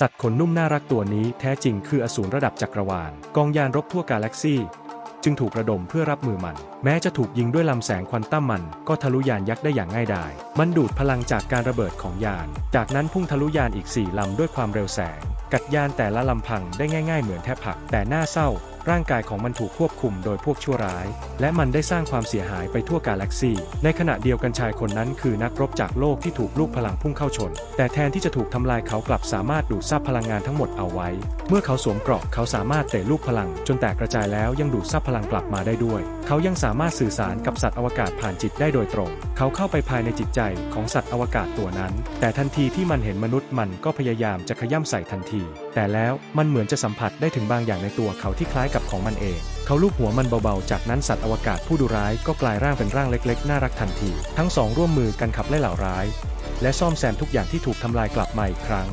สัตว์ขนนุ่มน่ารักตัวนี้แท้จริงคืออสูรระดับจักรวาล กองยานรบทั่วกาแล็กซี่ จึงถูกระดมเพื่อรับมือมัน แม้จะถูกยิงด้วยลำแสงควอนตัมมัน ก็ทะลุยานยักษ์ได้อย่างง่ายดาย มันดูดพลังจากการระเบิดของยาน จากนั้นพุ่งทะลุยานอีก 4 ลำด้วยความเร็วแสง กัดยานแต่ละลำพังได้ง่าย ๆ เหมือนแทบผัก แต่น่าเศร้า ร่างกายของมันถูกควบคุมโดยพวกชั่วร้าย และมันได้สร้างความเสียหายไปทั่วกาแล็กซีในขณะเดียวกันชายคนนั้นคือนักรบจากโลกที่ถูกลูกพลังพุ่งเข้าชน แต่แทนที่จะถูกทำลายเขากลับสามารถดูดซับพลังงานทั้งหมดเอาไว้ เมื่อเขาสวมเกราะเขาสามารถเตะลูกพลัง จนแตกกระจายแล้วยังดูดซับพลังกลับมาได้ด้วย เขายังสามารถสื่อสารกับสัตว์อวกาศผ่านจิตได้โดยตรง เขาเข้าไปภายในจิตใจของสัตว์อวกาศตัวนั้น แต่ทันทีที่มันเห็นมนุษย์มันก็พยายามจะขย่ำใส่ทันที แต่แล้วมันเหมือนจะสัมผัสได้ถึงบางอย่างในตัวเขาที่คล้ายกับของมันเอง เขาลูบหัวมันเบาๆ จากนั้นสัตว์อวกาศผู้ดุร้ายก็กลายร่างเป็นร่างเล็กๆ น่ารักทันที ทั้งสองร่วมมือกันขับไล่เหล่าร้าย และซ่อมแซมทุกอย่างที่ถูกทำลายกลับมาอีกครั้ง